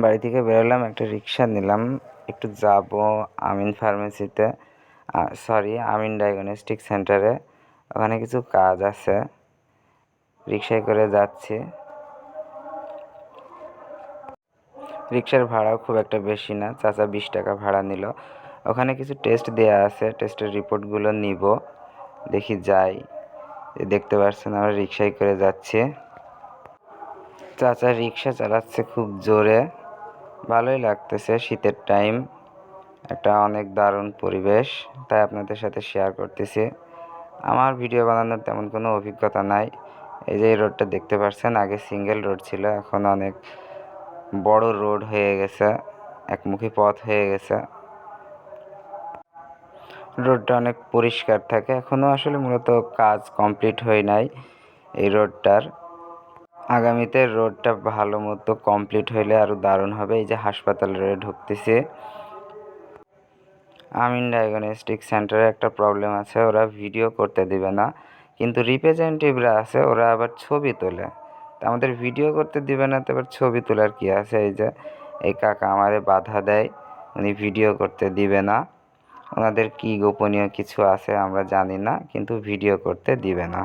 বাড়ি থেকে বেরোলাম, একটা রিক্সা নিলাম। একটু যাব আমিন ফার্মেসিতে সরি আমিন ডায়াগনস্টিক সেন্টারে ওখানে কিছু কাজ আছে। রিক্সায় করে যাচ্ছি। রিক্সার ভাড়াও খুব একটা বেশি না, চাচা বিশ টাকা ভাড়া নিল। ওখানে কিছু টেস্ট দেওয়া আছে টেস্টের রিপোর্টগুলো নিব। দেখি যাই। দেখতে পাচ্ছেন আমরা রিক্সায় করে যাচ্ছি। চাচা রিক্সা চালাচ্ছে খুব জোরে। ভালোই লাগতেছে শীতের টাইম একটা অনেক দারুণ পরিবেশ, তাই আপনাদের সাথে শেয়ার করতেছি। আমার ভিডিও বানানোর তেমন কোনো অভিজ্ঞতা নাই। এই যে রোডটা দেখতে পাচ্ছেন আগে সিঙ্গেল রোড ছিল, এখন অনেক বড় রোড হয়ে গেছে, একমুখী পথ হয়ে গেছে। রোডটা অনেক পরিষ্কার থাকে এখনও আসলে মূলত কাজ কমপ্লিট হয় নাই এই রোডটার আগামীতে রোডটা ভালো মতো কমপ্লিট হইলে আরও দারুণ হবে। এই যে হাসপাতাল রোডে ঢুকতেছে। আমিন ডায়াগনস্টিক সেন্টারে একটা প্রবলেম আছে, ওরা ভিডিও করতে দিবে না। কিন্তু রিপ্রেজেন্টেটিভরা আছে, ওরা আবার ছবি তোলে। তা আমাদের ভিডিও করতে দিবে না, তো এবার ছবি তোলার কি আছে? এই যে, এই কাকা আমারে বাধা দেয়, উনি ভিডিও করতে দিবে না। ওনাদের কি গোপনীয় কিছু আছে আমরা জানি না, কিন্তু ভিডিও করতে দিবে না।